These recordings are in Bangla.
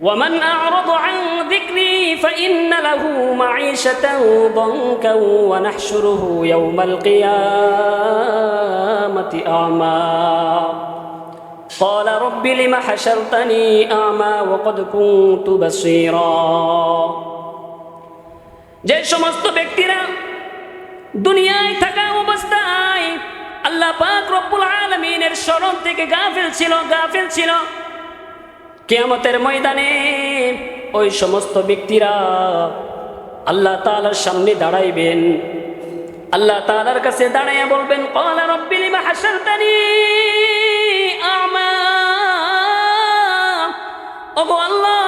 ومن أعرض عن ذكري فإن له معيشة ضنكا ونحشره يوم القيامة أعمى قال رب لم حشرتني أعمى وقد كنت بصيرا যে সমস্ত ব্যক্তিরা দুনিয়ায় থাকা অবস্থায় আল্লাহ পাক রব্বুল আলমিনের স্মরণ থেকে গাফিল ছিল গাফিল ছিল কেয়ামতের ময়দানে ওই সমস্ত ব্যক্তিরা আল্লাহ তালার সামনে দাঁড়াইবেন। আল্লাহ তালার কাছে দাঁড়াইয়া বলবেন, ক্বালা রাব্বি লিমা হাশারতানি আ'মা? ওগো আল্লাহ,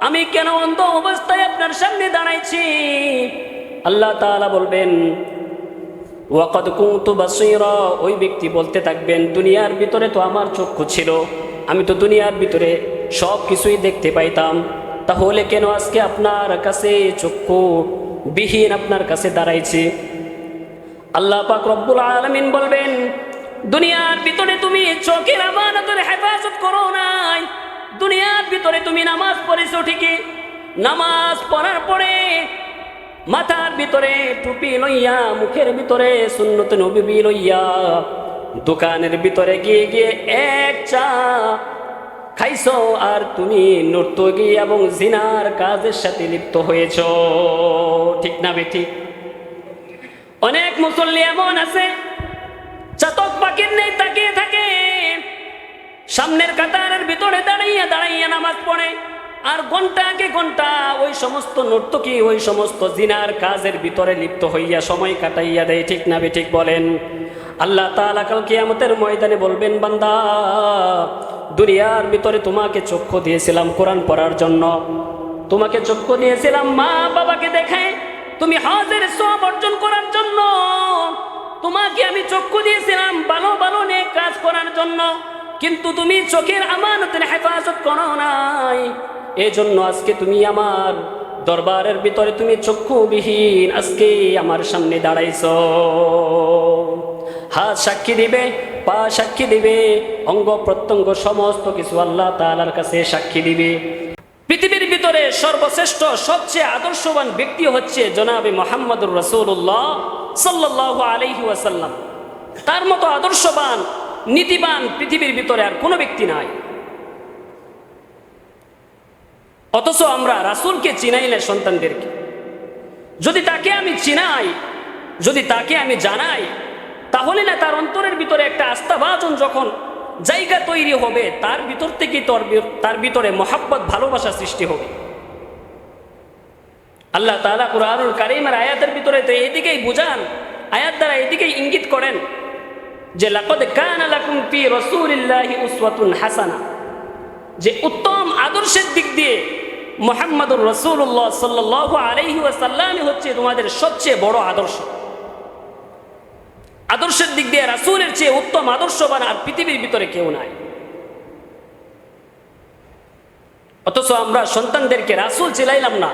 আমি কেন অন্ধ অবস্থায় আপনার সামনে দাঁড়াইছি? আল্লাহ তাআলা বলবেন, ওয়াকাদ কুনতু বাসীরা। ওই ব্যক্তি বলতে থাকবেন, দুনিয়ার ভিতরে তো আমার চক্ষু ছিল। আমি তো দুনিয়ার ভিতরে সব কিছুই দেখতে পাইতাম। তাহলে কেন আজকে আপনার কাছে চক্ষু বিহীন আপনার কাছে দাঁড়াইছি? আল্লাহ পাক রব্বুল আলামিন বলবেন, দুনিয়ার ভিতরে তুমি চোখের আমানতের হেফাজত করো নাই। দুনিয়ার ভিতরে তুমি নামাজ পড়েছো ঠিকই। নামাজ পড়ার পরে মাথার ভিতরে টুপি লইয়া, মুখের ভিতরে সুন্নত নবী লইয়া দোকানের ভিতরে গিয়ে গিয়ে এক চা খাইছ, আর তুমি নর্তকী এবং জিনার কাজের সাথে লিপ্ত হয়েছ। ঠিক না বেঠিক অনেক মুসল্লি এমন আছে, চাতক পাখির নেই, তাকিয়ে থাকে। সামনের কাতারের ভিতরে দাঁড়াইয়া দাঁড়াইয়া নামাজ পড়ে, আর ঘণ্টা ঘন্টাকে ঘণ্টা ওই সমস্ত নর্তকী, ওই সমস্ত জিনার কাজের ভিতরে লিপ্ত হইয়া সময় কাটাইয়া দেয়। ঠিক না ঠিক বলেন? আল্লাহ তালা কাল কিয়ামতের ময়দানে বলবেন, বান্দা, দুনিয়ার ভিতরে তোমাকে চক্ষু দিয়েছিলাম কোরআন পড়ার জন্য। তোমাকে চক্ষু দিয়েছিলাম মা বাবাকে দেখায় তুমি হজের সব অর্জন করার জন্য। তোমাকে আমি চক্ষু দিয়েছিলাম ভালো ভালো নেক কাজ করার জন্য। কিন্তু তুমি চোখের আমানতের হেফাজত করো নাই। এজন্য আজকে তুমি আমার দরবারের ভিতরে তুমি চক্ষুবিহীন আজকে আমার সামনে দাঁড়াইছ। হাত সাক্ষী দিবে, পা সাক্ষী দিবে, অঙ্গ প্রত্যঙ্গ সমস্ত কিছু আল্লাহ তাআলার কাছে সাক্ষী দিবে। পৃথিবীর ভিতরে সর্বশ্রেষ্ঠ, সবচেয়ে আদর্শবান ব্যক্তি হচ্ছে জনাবে মোহাম্মদুর রসুল্লাহ সাল্লাহ আলহি ওয়াসাল্লাম। তার মতো আদর্শবান, নীতিবান পৃথিবীর ভিতরে আর কোনো ব্যক্তি নাই। অথচ আমরা রাসূলকে চিনাইলে সন্তানদেরকে। যদি তাকে আমি চিনাই, যদি তাকে আমি জানাই তাহলে না তার অন্তরের ভিতরে একটা আস্থাভাজন যখন জায়গা তৈরি হবে, তার ভিতর থেকে তোর তার ভিতরে মহাব্বত, ভালোবাসা সৃষ্টি হবে। আল্লাহ তালা কুরআনুল কারীমের আয়াতের ভিতরে তো এদিকেই বুঝান, আয়াত দ্বারা এদিকেই ইঙ্গিত করেন যে, লাকদ কানা লাকুম ফি রাসূলিল্লাহি উসওয়াতুন হাসানা। যে, উত্তম আদর্শের দিক দিয়ে মোহাম্মদুর রসুল্লাহ সাল্লাহ আলহি হচ্ছে তোমাদের সবচেয়ে বড় আদর্শ। আদর্শের দিক দিয়ে রাসূলের চেয়ে উত্তম আদর্শবান আর পৃথিবীর ভিতরে কেউ নাই। অথচ আমরা সন্তানদেরকে রাসূল চিলাইলাম না।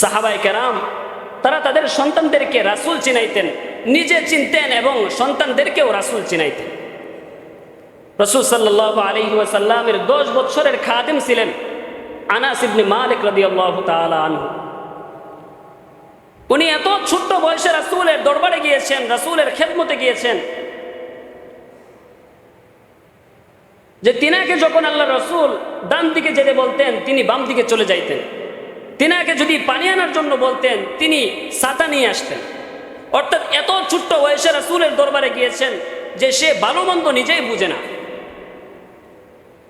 সাহাবাই কেরাম, তারা তাদের সন্তানদেরকে রাসূল চিনাইতেন, নিজে চিনতেন এবং সন্তানদেরকেও রাসূল চিনাইতেন। রসুল সাল্লাহ আলহি ওয়াসাল্লামের দশ বৎসরের খাদিম ছিলেন আনাস ইবনে মালিক রাদিয়াল্লাহু তালা আনহু। উনি এত ছোট্ট বয়সে রাসূলের দরবারে গিয়েছেন, রাসূলের খেদমতে গিয়েছেন। যে তিনাকে যখন আল্লাহ রসুল ডান দিকে যেতে বলতেন, তিনি বাম দিকে চলে যাইতেন। তিনাকে যদি পানি আনার জন্য বলতেন, তিনি সাতা নিয়ে আসতেন। অর্থাৎ এত ছোট্ট বয়সে রাসূলের দরবারে গিয়েছেন যে সে ভালো মন্দ নিজেই বুঝে না।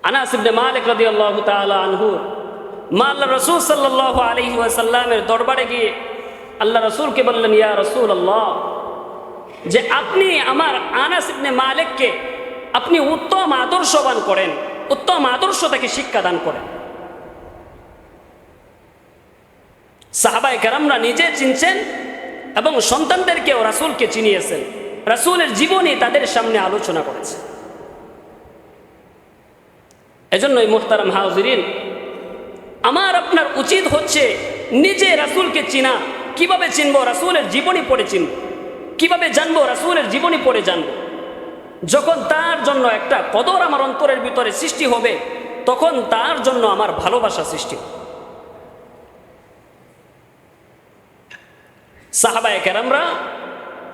আনাস মালিক রাদিয়াল্লাহু তাআলা আনহু, মা আল্লাহ রাসূল সাল্লাল্লাহু আলাইহি ওয়াসাল্লামের দরবারে গিয়ে আল্লাহ রাসূলকে বললেন, ইয়া রসুল আল্লাহ যে আপনি আমার আনাস ইবনে মালিককে আপনি উত্তম আদর্শবান করেন, উত্তম আদর্শ তাকে শিক্ষাদান করেন। সাহাবাই কেরামরা নিজে চিনছেন এবং সন্তানদেরকেও রাসূলকে চিনিয়েছেন। রাসূলের জীবনী তাদের সামনে আলোচনা করেছে। এজন্যই মুহতারাম হাউজিরিন আমার আপনার উচিত হচ্ছে নিজে রাসূলকে চিনা। কীভাবে চিনবো? রাসূলের জীবনী পড়ে চিনব। কীভাবে জানব? রাসূলের জীবনী পড়ে জানব। যখন তার জন্য একটা কদর আমার অন্তরের ভিতরে সৃষ্টি হবে, তখন তার জন্য আমার ভালোবাসা সৃষ্টি হয়। সাহাবায় কেরামরা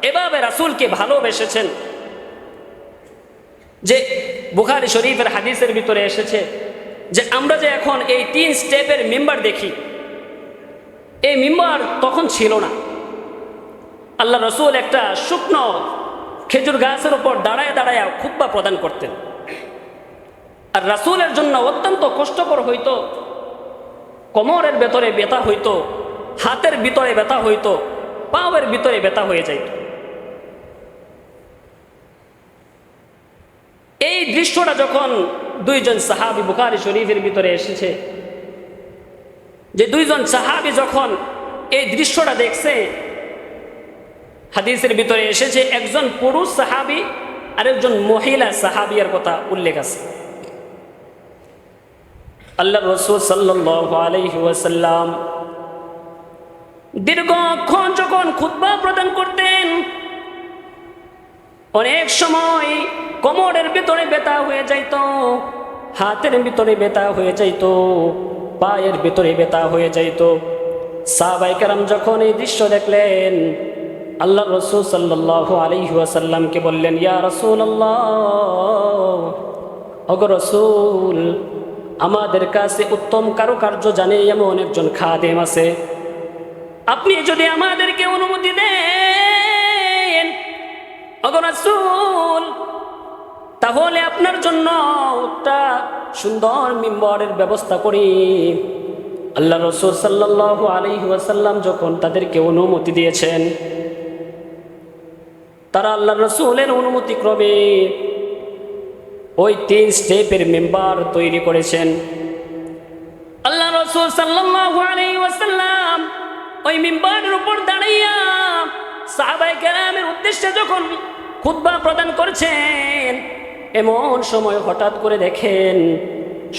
এভাবে রাসূলকে ভালোবেসেছেন যে বুখারি শরীফের হাদিসের ভিতরে এসেছে যে আমরা যে এখন এই তিন স্টেপের মেম্বার দেখি এই মিম্বার তখন ছিল না। আল্লাহ রসুল একটা শুকনো খেজুর গাছের উপর দাঁড়ায় দাঁড়ায় খুব্বা প্রদান করতেন। আর রাসূলের জন্য অত্যন্ত কষ্টকর হইতো, কোমরের ভেতরে ব্যথা হইতো, হাতের ভিতরে ব্যথা হইতো, পাওয়ের ভিতরে ব্যথা হয়ে যাইত। এই দৃশ্যটা যখন দুইজন সাহাবি বুখারি শরীফের ভিতরে এসেছে যে দুইজন সাহাবি যখন এই দৃশ্যটা দেখছে, হাদিসের ভিতরে এসেছে, একজন পুরুষ সাহাবি আর একজন মহিলা সাহাবিয়ার কথা উল্লেখ আছে। আল্লাহ রসুল ওয়াসাল্লাম দীর্ঘক্ষণ যখন খুতবা প্রদান করতেন, অনেক সময় কোমরের ভিতরে ব্যথা হয়ে যাইত, হাতের ভিতরে ব্যথা হয়ে যাইত পায়ের ভিতরে ব্যথা হয়ে যাইত। সাহাবাই কারাম যখন এই দৃশ্য দেখলেন, আল্লাহ রসুল সাল্লাল্লাহু আলাইহি ওয়াসাল্লামকে বললেন, ইয়া রসুল অগ রসুল, আমাদের কাছে উত্তম কারুকার্য জানে এমন একজন খাদেম আছে। আপনি যদি আমাদেরকে অনুমতি দেন অগরাসুল তাহলে আপনার জন্য একটা সুন্দর মিম্বরের ব্যবস্থা করি। আল্লাহ রসুল সাল্লাল্লাহু আলাইহি ওয়াসাল্লাম যখন তাদেরকে অনুমতি দিয়েছেন, তারা আল্লাহ রসুলের অনুমতি ক্রমে ওই তিন স্টেপের মেম্বার তৈরি করেছেন। আল্লাহ রসুল সাল্লাল্লাহু আলাইহি ওয়াসাল্লাম ওই মেম্বারের উপর দাঁড়াইয়া সাহাবাই কেরামের উদ্দেশ্যে যখন খুতবা প্রদান করছেন এমন সময় হঠাৎ করে দেখেন,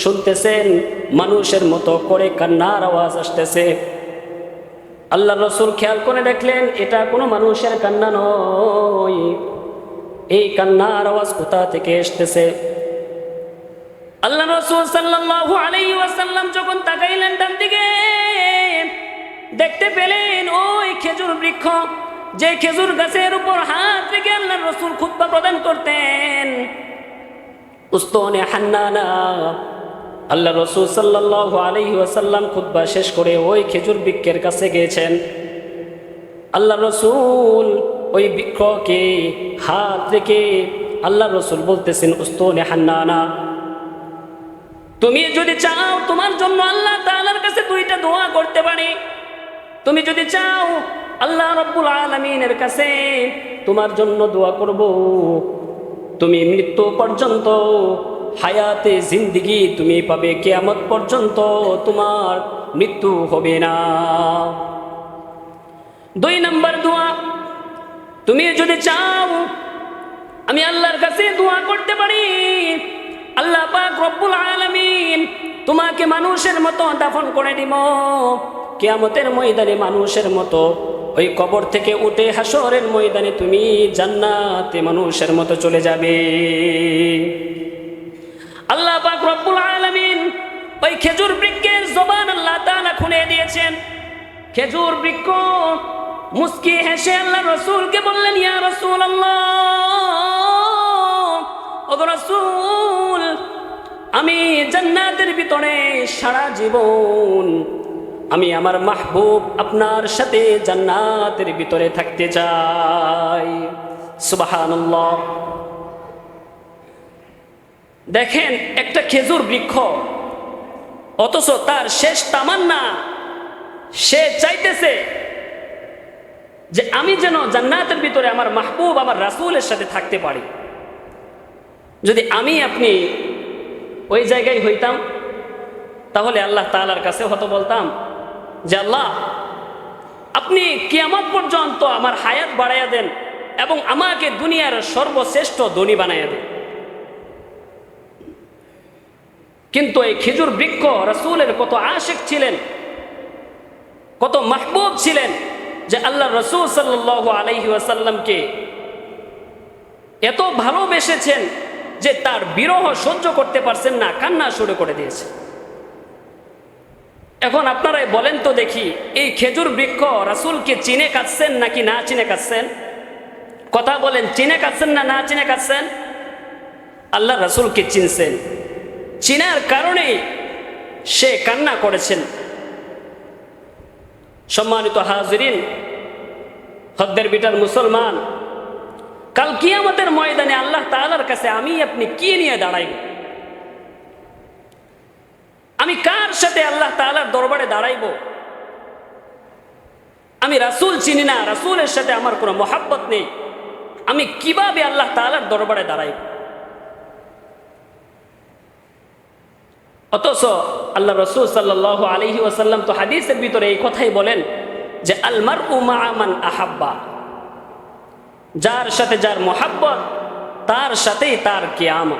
শুনতেছেন, মানুষের মতো করে কান্নার আওয়াজ আসতেছে। আল্লাহ রসুল খেয়াল করে দেখলেন, এটা কোনো মানুষের কান্না নয়। এই কান্নার আওয়াজ কোথা থেকে আসতেছে আল্লাহ রসুল সাল্লাল্লাহু আলাইহি ওয়াসাল্লাম যখন তাকাইলেন ডান দিকে, দেখতে পেলেন ওই খেজুর বৃক্ষ, যে খেজুর গাছের উপর হাত রেখে আল্লাহ রসুল খুতবা প্রদান করতেন। উস্তনে হান্নানা। আল্লাহ রসুল সাল্লাল্লাহু আলাইহি ওয়াসাল্লাম খুতবা শেষ করে ওই খেজুর বৃক্ষের কাছে গিয়েছেন। আল্লাহ রসুল ওই বৃক্ষকে হাত রেখে আল্লাহ রসুল বলতেছেন উস্তনে হান্নানা, তুমি যদি চাও তোমার জন্য আল্লাহ তাআলার কাছে দুইটা দোয়া করতে পারি। তুমি যদি চাও আল্লাহ রব্বুল আলমিনের কাছে তোমার জন্য দোয়া করব। তুমি মৃত্যু পর্যন্ত, হায়াতে জিন্দিগি তুমি পাবে কেয়ামত পর্যন্ত, তোমার মৃত্যু হবে না। দুই নম্বর দোয়া, তুমি যদি চাও, আমি আল্লাহর কাছে দোয়া করতে পারি। আল্লাহ পাক রব্বুল আলামিন তোমাকে মানুষের মতো দাফন করে দিব। কেয়ামতের ময়দানে মানুষের মতো ওই কবর থেকে উঠে হাসরের ময়দানে তুমি জান্নাতে মানুষের মতো চলে যাবে। আল্লাহ পাক রব্বুল আলামিন ওই খেজুর বৃক্ষের জবান আল্লাহ তাআলা খুলে দিয়েছেন। খেজুর বৃক্ষ মুস্কি হেসে আল্লাহ রসুলকে বললেন, ইয়া রসুল রসুল, আমি জান্নাতের ভিতরে সারা জীবন আমি আমার মাহবুব আপনার সাথে জান্নাতের ভিতরে থাকতে চাই। সুবাহান্লাহ দেখেন, একটা খেজুর বৃক্ষ, অথচ তার শেষ তামান্না, সে চাইতেছে যে আমি যেন জান্নাতের ভিতরে আমার মাহবুব, আমার রাসুলের সাথে থাকতে পারি। যদি আমি আপনি ওই জায়গায় হইতাম, তাহলে আল্লাহ তালার কাছে হয়তো বলতাম যে আল্লাহ, আপনি কিয়ামত পর্যন্ত আমার হায়াত বাড়াইয়া দেন এবং আমাকে দুনিয়ার সর্বশ্রেষ্ঠ ধনী বানাইয়া দেন। কিন্তু এই খেজুর বৃক্ষ রসুলের কত আশেক ছিলেন, কত মাহবুব ছিলেন যে আল্লাহ রসুল সাল্লাহ আলহি আসাল্লামকে এত ভালোবেসেছেন যে তার বিরহ সহ্য করতে পারছেন না, কান্না শুরু করে দিয়েছে। এখন আপনারাই বলেন তো দেখি, এই খেজুর বৃক্ষ রাসুলকে চিনে কাটছেন নাকি না চিনে কাটছেন? কথা বলেন, চিনে কাটছেন না না চিনে কাটছেন? আল্লাহ রাসুলকে চিনছেন। চিনার কারণে সে কান্না করেছেন। সম্মানিত হাজরিন হদ্দের বিটার মুসলমান, কাল কিয়ামতের ময়দানে আল্লাহ তালার কাছে আমি আপনি কি নিয়ে দাঁড়াইব? আমি কার সাথে আল্লাহ তাআলার দরবারে দাঁড়াইব? আমি রাসূল চিনি না, রাসূলের সাথে আমার কোনো মহাব্বত নেই। আমি কীভাবে আল্লাহ তালার দরবারে দাঁড়াইব? অথচ আল্লাহ রসুল সাল্লাহ আলহি ওয়াসাল্লাম তো হাদিসের ভিতরে এই কথাই বলেন যে আলমার উমা আমান আহাব্বা। যার সাথে যার মোহাব্বত, তার সাথেই তার কিয়াম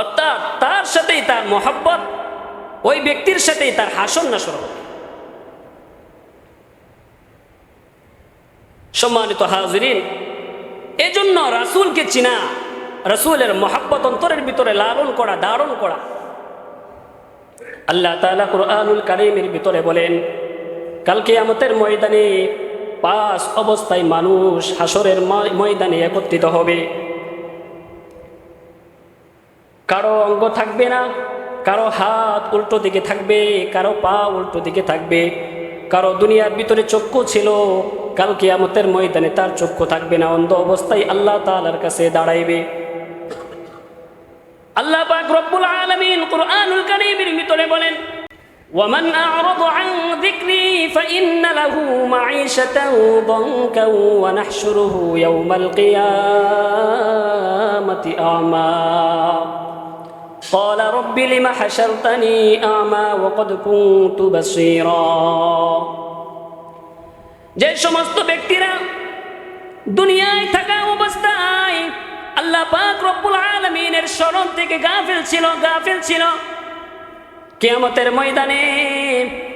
অর্থাৎ তার সাথেই তার মোহাব্বত ওই ব্যক্তির সাথেই তার হাসন নাসর হবে সম্মানিত হাজরিন, এজন্য রাসূলকে চিনা, রাসূলের মোহাব্বত অন্তরের ভিতরে লালন করা ধারণ করা। আল্লাহ তাআলা কুরআনুল কারীমের ভিতরে বলেন কালকে আমাদের ময়দানে পাঁচ অবস্থায় মানুষ হাসরের ময়- ময়দানে একত্রিত হবে। কারও অঙ্গ থাকবে না কারও হাত উল্টো দিকে থাকবে, কারও পা উল্টো দিকে থাকবে, কারও দুনিয়ার ভিতরে চক্ষু ছিল কালকে আমাদের ময়দানে তার চক্ষু থাকবে না, অন্ধ অবস্থায় আল্লাহ তালার কাছে দাঁড়াইবে। আল্লাহ ভিতরে বলেন قال رب لم حشرتني أعمى وقد كنت بصيرا যে সমস্ত ব্যক্তিরা দুনিয়ায় থাকা অবস্থায় আল্লাহ পাক রব্বুল আলমিনের স্মরণ থেকে গাফিল ছিল গাফিল ছিল কেয়ামতের ময়দানে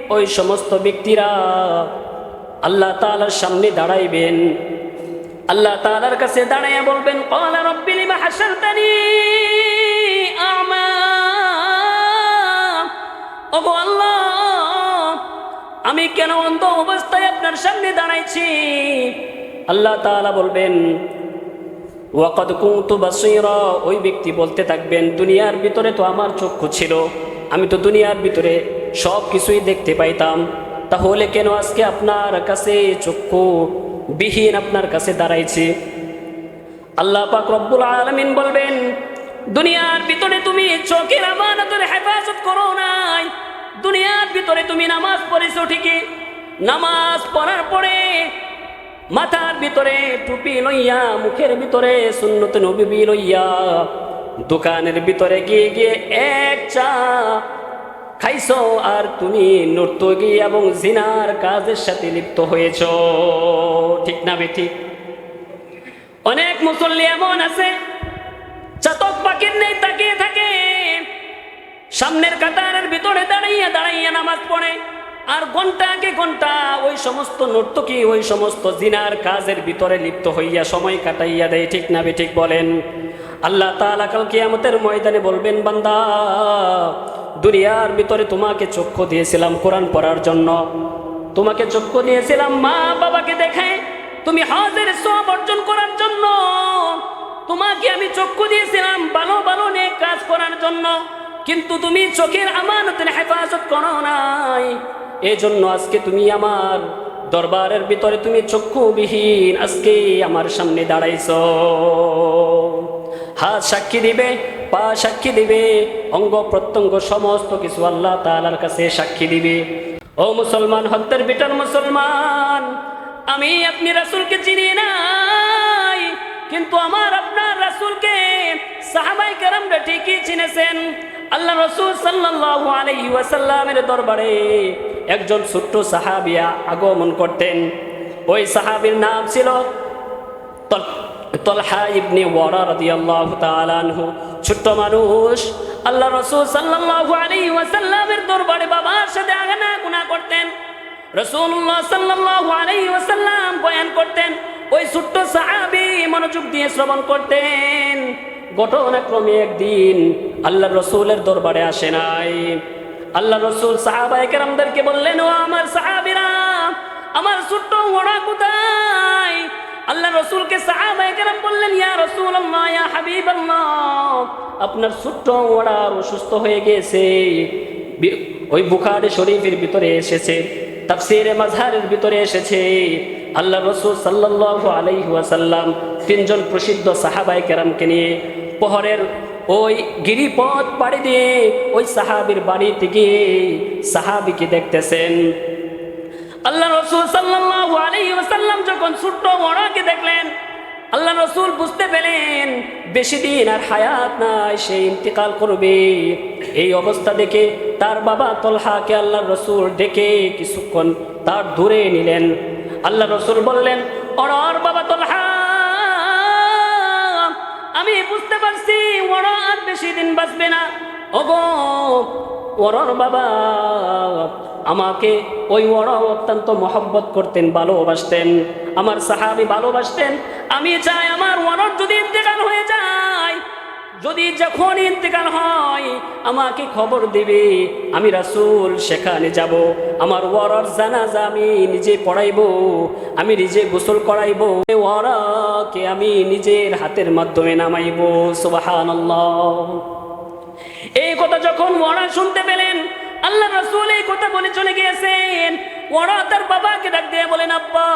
ওই সমস্ত ব্যক্তিরা আল্লাহ তাআলার সামনে দাঁড়াইবেন আল্লাহ তাআলার কাছে দাঁড়াইয়া বলবেন ক্বালা রাব্বি লিমা আল্লাহ, আমি কেন অন্ধ অবস্থায় আপনার সামনে দাঁড়াইছি? আল্লাহ তাআলা বলবেন, ওয়াকাদ কুনতু বাসীরা, ওই ব্যক্তি বলতে থাকবেন, দুনিয়ার ভিতরে তো আমার চক্ষু ছিল, আমি তো দুনিয়ার ভিতরে সব কিছুই দেখতে পাইতাম, তাহলে কেন আজকে আপনার কাছে চক্ষু বিহীন আপনার কাছে দাঁড়াইছি? আল্লাহ পাক রব্বুল আলামিন বলবেন দুনিয়ার ভিতরে তুমি চোখের আমানতের হেফাজত করো নাই। দুনিয়ার ভিতরে তুমি নামাজ পড়েছো ঠিকই। নামাজ পড়ার পরে মাথার ভিতরে টুপি লইয়া, মুখের ভিতরে সুন্নত নবী লইয়া, দোকানের ভিতরে গিয়ে গিয়ে এক চা খাইছো আর তুমি নর্তকী এবং জিনার কাজের সাথে লিপ্ত হয়েছ। ঠিক না বেঠিক অনেক মুসল্লি এমন আছে চাতক পাখির নেই, তাকিয়ে থাকে। সামনের কাতারের ভিতরে দাঁড়াইয়া দাঁড়াইয়া নামাজ পড়ে। আর ঘন্টাকে ঘণ্টা ওই সমস্ত নর্তকী, ওই সমস্ত জিনার কাজের ভিতরে লিপ্ত হইয়া সময় কাটাইয়া দেয়, ঠিক না ঠিক বলেন? আল্লাহ তাআলা কাল কিয়ামতের ময়দানে বলবেন, বান্দা, দুনিয়ার ভিতরে তোমাকে চক্ষু দিয়েছিলাম কোরআন পড়ার জন্য। তোমাকে চক্ষু দিয়েছিলাম মা বাবাকে দেখায় তুমি হজের সব অর্জন করার জন্য। তোমাকে আমি চক্ষু দিয়েছিলাম ভালো ভালো নেক কাজ করার জন্য। কিন্তু তুমি চোখের আমানতের হেফাজত করো নাই। এই জন্য আজকে তুমি আমার দরবারের ভিতরে তুমি চক্ষুবিহীন আজকে আমার সামনে দাঁড়াইছ। হাত সাক্ষী দিবে, পা সাক্ষী দিবে, অঙ্গ, প্রত্যঙ্গ, সমস্ত কিছু আল্লাহ তাআলার কাছে সাক্ষী দিবে। ও মুসলমান হত্যের বিটার মুসলমান, আমি আপনি রাসূলকে চিনি নাই কিন্তু আমার আপনার রাসূলকে সাহাবাই কেরামরা ঠিকই চিনেছেন। আল্লাহ রসুল সাল্লাল্লাহু আলাইহি ওয়াসাল্লামের দরবারে একজন ছোট্ট সাহাবিয়া আগমন করতেন। ওই সাহাবীর নাম ছিল তল- তলহা ইবনে ওয়ারা রাদিয়াল্লাহু তাআলা আনহু। ছোট্ট মানুষ। আল্লাহ রাসূল সাল্লাল্লাহু আলাইহি ওয়াসাল্লামের দরবারে বাবার সাথে আগানা গুনাহ করতেন। রাসূলুল্লাহ সাল্লাল্লাহু আলাইহি ওয়াসাল্লাম বয়ান করতেন ওই ছোট্ট সাহাবী মনোযোগ দিয়ে শ্রবণ করতেন। ঘটনাক্রমে একদিন আল্লাহ রসুলের দরবারে আসে নাই। আল্লাহ রসুল সাহাবাইকেরামদেরকে বললেন, ও আমার সাহাবিরা, আমার ছোট্ট ওড়া কোথায়? আল্লাহ রসুলকে সাহাবাইকেরাম বললেন, ইয়া রসুল ইয়া হাবিব আপনার ছোট্ট ওড়া অসুস্থ হয়ে গেছে। ওই বুখারে শরীফের ভিতরে এসেছে, তাফসিরে মাঝহারের ভিতরে এসেছে। আল্লাহ রসুল সাল্লাল্লাহু আলাইহি ওয়াসাল্লাম তিনজন প্রসিদ্ধ সাহাবাই কেরামকে নিয়ে পহরের ওই গিরিপথ পাড়ি দিয়ে ওই সাহাবির বাড়িতে গিয়ে সাহাবিকে দেখতেছেন। আল্লাহ রসুল সাল্লাল্লাহু আলাইহি ওয়াসাল্লাম যখন ছোট্ট ওড়াকে দেখলেন, আল্লাহ রসুল বুঝতে পেলেন, বেশি দিন আর হায়াত নাই, সে ইন্তেকাল করবে। এই অবস্থা দেখে তার বাবা তলহাকে আল্লাহ রসুল ডেকে কিছুক্ষণ তার দূরে নিলেন। আল্লাহ রসুল বললেন অড়র বাবা তলহা, আমি বুঝতে পারছি ওর আর বেশি দিন বাঁচবে না। ওগো ওরর বাবা আমাকে ওই ওরা অত্যন্ত মহব্বত করতেন, ভালোবাসতেন, আমার সাহাবি ভালোবাসতেন। আমি চাই আমার ওরর যদি ইন্তেকাল হয়ে যায় যদি যখন ইন্তেকাল হয়, আমাকে খবর দিবে, আমি রাসূল, সেখানে যাব, আমার ওয়ারার জানাজা আমি নিজে পড়াইবো, আমি নিজে গোসল করাইবো ওয়ারাকে আমি নিজের হাতের মাধ্যমে নামাইবো, সুবহানাল্লাহ। এই কথা যখন ওরা শুনতে পেলেন, আল্লাহ রাসূল এই কথা বলে চলে গিয়েছেন ওরা তার বাবাকে ডাক দিয়ে বলেন, আব্বা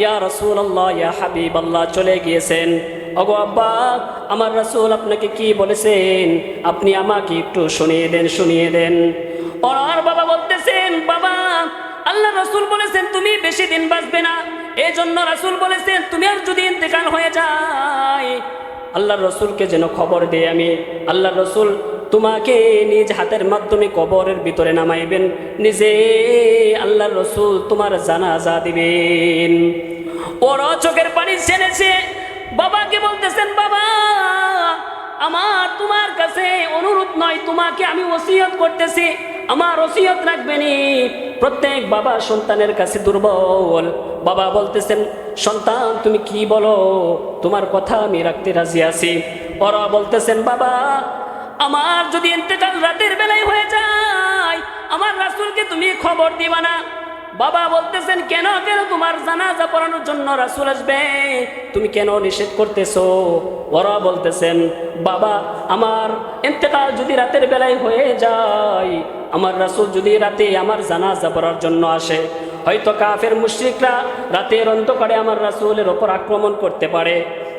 ইয়া রসুল আল্লাহ ইয়া হাবিব আল্লাহ চলে গিয়েছেন। ওগো আব্বা, আমার রাসূল আপনাকে কি বলেছেন? আপনি আমাকে একটু শুনিয়ে দেন শুনিয়ে দেন। ওরার বাবা বলতেছেন, বাবা, আল্লাহ রসুল বলেছেন, তুমি বেশি দিন বাঁচবে না। এই জন্য রাসূল বলেছেন, তুমি আর যদি ইন্তেকাল হয়ে যায় আল্লাহ রসুলকে যেন খবর দেয় আমি। আল্লাহ রসুল তোমাকে নিজ হাতের মাধ্যমে কবরের ভিতরে নামাইবেন। নিজে আল্লাহ রসুল তোমার জানাজা দিবেন। ওরা চোখের পানি ছেড়েছে। বাবাকে বলতেছেন, বাবা, আমার তোমার কাছে অনুরোধ নয়, তোমাকে আমি ওসিয়ত করতেছি। আমার ওসিয়ত রাখবেনি। প্রত্যেক বাবা সন্তানের কাছে দুর্বল। বাবা বলতেছেন, সন্তান, তুমি কি বলো? তোমার কথা আমি রাখতে রাজি আছি। ওরা বলতেছেন, বাবা আমার যদি ইন্তেকাল রাতের বেলায় হয়ে যায়, আমার রাসূলকে তুমি খবর দিবা না। বাবা বলতেছেন, কেন কেন তোমার জানাজা পড়ানোর জন্য রাসুল আসবে? তুমি কেন নিষেধ করতেছো? ওরা বলতেছেন, বাবা, আমার ইন্তেকাল যদি রাতের বেলায় হয়ে যায়, আমার রাসুল যদি রাতে আমার জানাজা পড়ার জন্য আসে, হয়তো কাফের মুশরিকরা রাতের অন্ধকারে আমার রাসুলের ওপর আক্রমণ করতে পারে।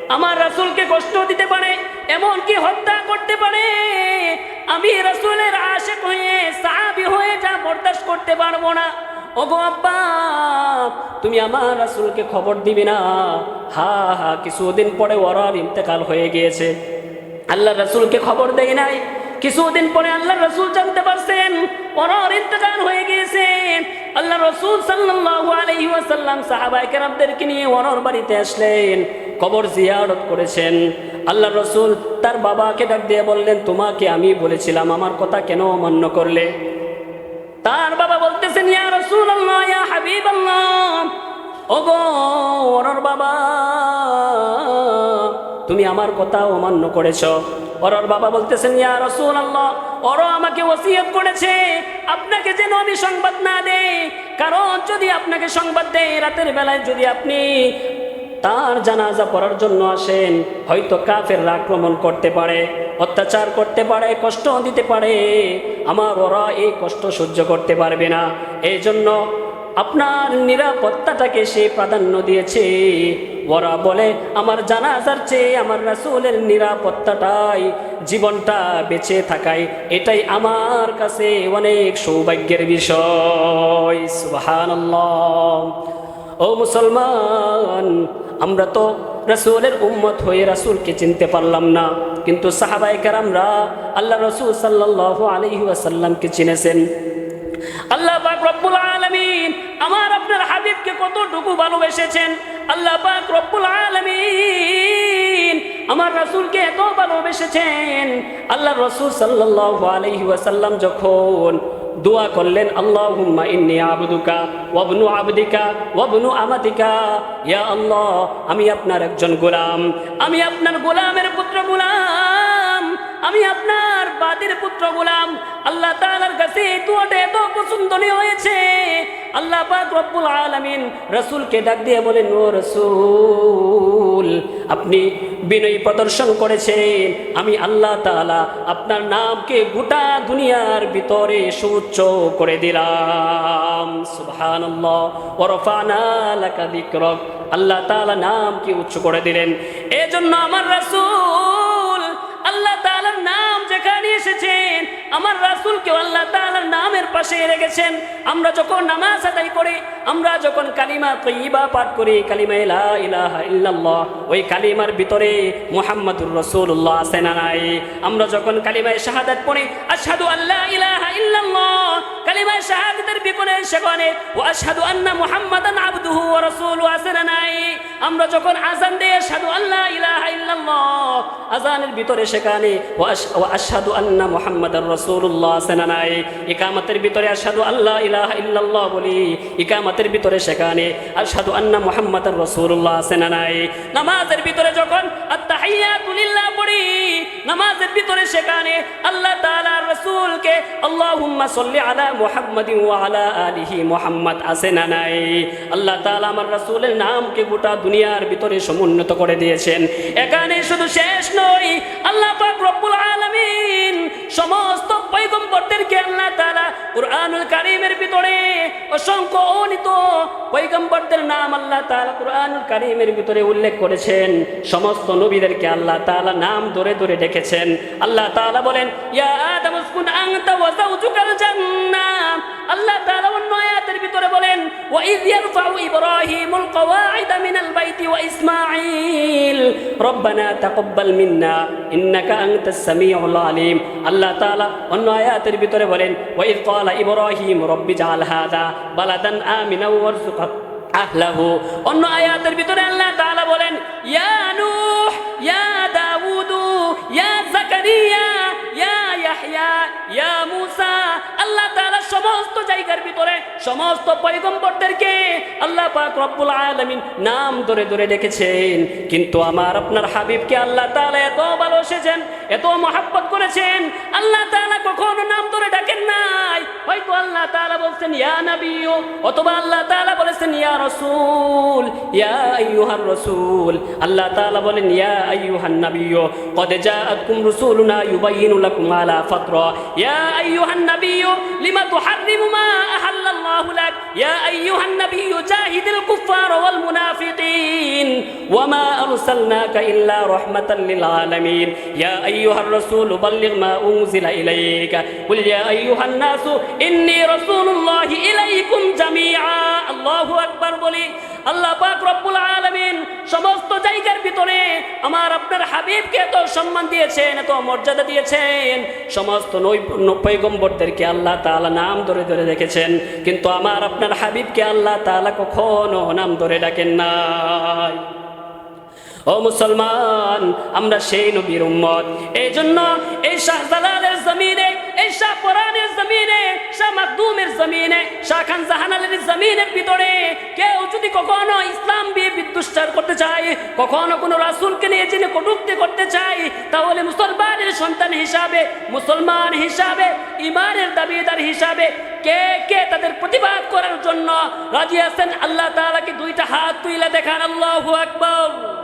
আমার রাসূলকে কষ্ট দিতে পারে এমন কি হত্যা করতে পারে। আমি রাসূলের আশেক হয়ে, সাহাবি হয়ে যা বরদাস্ত করতে পারব না। ওগো আব্বা, তুমি আমার রাসূলকে খবর দিবি না। হা হা, কিছুদিন পরে ওরার ইন্তেকাল হয়ে গিয়েছে। আল্লাহ রাসূলকে খবর দেয় নাই। কিছুদিন পরে আল্লাহ রসুল জানতে পারছেন, ওরার ইন্তকাল হয়ে গিয়েছেন আল্লাহ রসুল সাল্লাল্লাহু আলাইহি ওয়াসাল্লাম সাহাবায়ে কেরামদেরকে নিয়ে ওরার বাড়িতে আসলেন। কবর জিয়ারত করেছেন। আল্লাহ রসুল তার বাবাকে ডাক দিয়ে বললেন, তোমাকে আমি বলেছিলাম, আমার কথা কেন অমান্য করলে? তার বাবা বলতেছেন, ইয়া রসুল আল্লাহ হাবিব বাবা, তুমি আমার কথা অমান্য করেছ। ওরর বাবা বলতেছেন, ইয়া রসুল আল্লাহ ওরও আমাকে ওসিয়ত করেছে, আপনাকে যেন আমি সংবাদ না দেই। কারণ যদি আপনাকে সংবাদ দেয় রাতের বেলায় যদি আপনি তার জানাজা পড়ার জন্য আসেন। হয়তো কাফের আক্রমণ করতে পারে, অত্যাচার করতে পারে, কষ্ট দিতে পারে। আমার ওরা এই কষ্ট সহ্য করতে পারবে না। এই জন্য আপনার নিরাপত্তাটাকে সে প্রাধান্য দিয়েছে। ওরা বলে, আমার জানাজার চেয়ে আমার রাসুলের নিরাপত্তাটাই জীবনটা বেঁচে থাকায়, এটাই আমার কাছে অনেক সৌভাগ্যের বিষয়। সুবহানাল্লাহ। ও মুসলমান, আমরা তো রাসূলের উম্মত হয়ে রাসূলকে চিনতে পারলাম না। কিন্তু সাহাবায়ে কেরামরা আল্লাহ রসুল সাল্লাল্লাহু আলাইহি ওয়াসাল্লামকে চিনেছেন। আল্লাহ পাক রব্বুল আলমিন আমার আপনার হাবিবকে কতটুকু ভালোবেসেছেন? আল্লাহ পাক রব্বুল আলমিন আমার রাসূলকে এত ভালোবেসেছেন। আল্লাহ রসুল সাল্লাল্লাহু আলাইহি ওয়াসাল্লাম যখন দোয়া করলেন, আল্লাহুম্মা ইন্নি আবদুকা ওয়াবনু আবদিকা ওয়াবনু আমাতিকা। ইয়া আল্লাহ, আমি আপনার একজন গোলাম। আমি আপনার গোলামের পুত্র গোলাম। আমি আপনার বাদির পুত্র গোলাম। আল্লাহ তাআলার কাছে এই এত পছন্দনীয় হয়েছে। আল্লাহ পাক রব্বুল আলামিন রাসূলকে ডাক দিয়ে বলেন, ও রাসূল, আপনি বিনয় প্রদর্শন করেছেন। আমি আল্লাহ তাআলা আপনার নামকে গোটা দুনিয়ার ভিতরে সুউচ্চ করে দিলাম। সুবহানাল্লাহ, ওয়া আল্লাহ তাআলা নামকে উচ্চ করে দিলেন। এজন্য আমার রাসূল আল্লাহ তালার নাম যেখানে এসেছেন, আমার রাসুলকেও আল্লাহ তালার নামের পাশে রেখেছেন। আমরা যখন নামাজ আদায় করি, আমরা যখন কালিমা তৈবা পাঠ করি কালিমা ইলা ইলাহা ওই কালিমার ভিতরে মোহাম্মদুর রসুল্লাহ আছে নাই? আমরা যখন কালিমায় শাহাদাত পড়ি আসাদু আল্লাহ ইলাহা ইল্লাল্লাহ কালিমায় শাহাদাতের বিকনে সেখানে ও আন্না মুহাম্মাদান আবদুহু ওয়া রাসূলুহু, আছে নাই? আমরা যখন আজান দিয়ে আশহাদু আল্লা ইলাহা ইল্লাল্লাহ আজানের ভিতরে সেখানে ও আশ- আন্না মুহাম্মাদার রাসূলুল্লাহ, আছে নাই? ইকামতের ভিতরে আশহাদু আল্লাহ ইলাহা ইল্লাল্লাহ বলি, ইকামতের ভিতরে সেখানে আশহাদু আন্না মুহাম্মাদার রাসূলুল্লাহ, আছে নাই? নামাজের ভিতরে যখন আত্তাহিয়াতু লিল্লাহ পড়ি, নামাজের ভিতরে সেখানে আল্লাহ তাআলার রাসূলকে আল্লাহুম্মা সাল্লি আলা ওয়ালা আলিহি আছে না নাই? আল্লাহ তালা আমার গোটা দুনিয়ার ভিতরে সমুন্নত করে দিয়েছেন। এখানে শুধু শেষ নয়, আল্লাহ আলামিন সমস্ত পয়গম্বরদেরকে আল্লাহ তাআলা কুরআনুল কারীমের ভিতরে অসংখ্য অনিত পয়গম্বরদের নাম আল্লাহ তালা কুরআনুল কারীমের ভিতরে উল্লেখ করেছেন। সমস্ত নবীদেরকে আল্লাহ তাআলা নাম ধরে ধরে ডেকেছেন। আল্লাহ তাআলা বলেন, ইয়া আল্লাহ তাআলা অন্য আয়াতের ভিতরে বলেন, ওয়া রব্বানা তাকাব্বাল মিন্না ইন্নাকা আনতাস সামিউল আলিম। আল্লাহ তালা অন্য আয়াতের ভিতরে বলেন ওয়া কলা ইব্রাহিম, রব্বি জাল হাদা বালাদান আমিনা ওয়ারযুক আহলাহু। অন্য আয়াতের ভিতরে আল্লাহ তাআলা বলেন, ইয়া নূহ, ইয়া দাউদু, ইয়া জাকারিয়া ইয়া ইয়াহইয়া ইয়া মূসা। আল্লাহ তাআলা সমস্ত জায়গার ভিতরে, সমস্ত পৈগম্বরদেরকে আল্লাহ পাক রব্বুল আলমিন নাম ধরে ধরে ডেকেছেন। কিন্তু আমার আপনার হাবিবকে আল্লাহ তালা এত ভালোবেসেছেন, এত মহাব্বত করেছেন, আল্লাহ তালা কখনো নাম ধরে ডাকেন নাই। হয়তো আল্লাহ তালা বলছেন, ইয়া নাবিও অথবা আল্লাহ তালা বলেছেন, ইয়া রসুল ইয়া আইয়ুহার রসুল আল্লাহ তালা বলেন, ইয়া আইয়ুহান নাবিও কদে যা আকুম রসুলুনা ইউবাইনু লাকুম আলা ফাতরা ইয়া আইয়ুহান নাবিও লিমা تحرم ما أحل الله لك. يا أيها النبي جاهد الكفار والمنافقين. وما أرسلناك إلا رحمة للعالمين. يا أيها الرسول بلغ ما أنزل إليك. قل يا أيها الناس إني رسول الله إليكم جميعا. الله أكبر. বলি আল্লাহ পাক রব্বুল আলামিন সমস্ত জায়গার ভিতরে আমার আপনার হাবিবকে এত সম্মান দিয়েছেন, এত মর্যাদা দিয়েছেন। সমস্ত পৈগম্বরদেরকে আল্লাহ তাআলা নাম ধরে ধরে রেখেছেন। কিন্তু আমার আপনার হাবিবকে আল্লাহ তাআলা কখনো নাম ধরে ডাকেন নাই। ও মুসলমান, আমরা সেই নবীর উম্মত। এই জন্য এই শাহজালালের জমিনে, এই শাহ পরানের জমিনে, শাহ মাকদুমের জমিনে, শাহ খান জাহানালের জমিনের ভিতরে যদি কখনো ইসলাম দিয়ে বিদ্যুষ্টার করতে চাই কখনো কোনো রাসুলকে নিয়ে যিনি কটুক্তি করতে চাই তাহলে মুসলমানের সন্তান হিসাবে, মুসলমান হিসাবে ইমানের দাবিদার হিসাবে কে কে তাদের প্রতিবাদ করার জন্য রাজি আছেন? আল্লাহ তালাকে দুইটা হাত তুইলা দেখান। আল্লাহ আকবার।